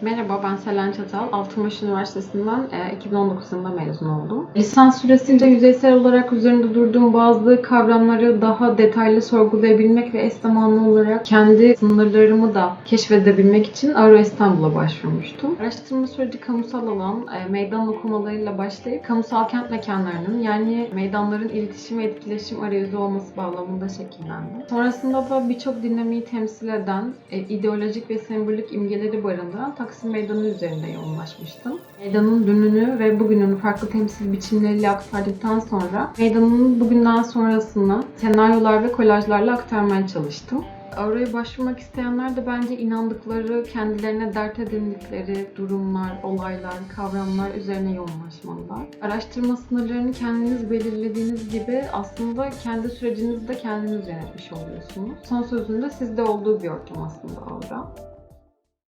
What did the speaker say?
Merhaba ben Selen Çatal. Altınbaş Üniversitesi'nden e, 2019 yılında mezun oldum. Lisans süresince yüzeysel olarak üzerinde durduğum bazı kavramları daha detaylı sorgulayabilmek ve eş zamanlı olarak kendi sınırlarımı da keşfedebilmek için Aero İstanbul'a başvurmuştum. Araştırma süreci kamusal alan, e, meydan okumalarıyla başlayıp kamusal kent mekanlarının yani meydanların iletişim ve etkileşim arayüzü olması bağlamında şekillendi. Sonrasında da birçok dinamiği temsil eden, e, ideolojik ve sembolik imgeleri barındıran Taksim Meydanı üzerinde yoğunlaşmıştım. Meydanın dününü ve bugününü farklı temsil biçimleriyle aktardıktan sonra meydanın bugünden sonrasını senaryolar ve kolajlarla aktarmaya çalıştım. Oraya başvurmak isteyenler de bence inandıkları, kendilerine dert edindikleri durumlar, olaylar, kavramlar üzerine yoğunlaşmalılar. Araştırma sınırlarını kendiniz belirlediğiniz gibi aslında kendi sürecinizde kendiniz yönetmiş oluyorsunuz. Son sözünde sizde olduğu bir ortam aslında orada.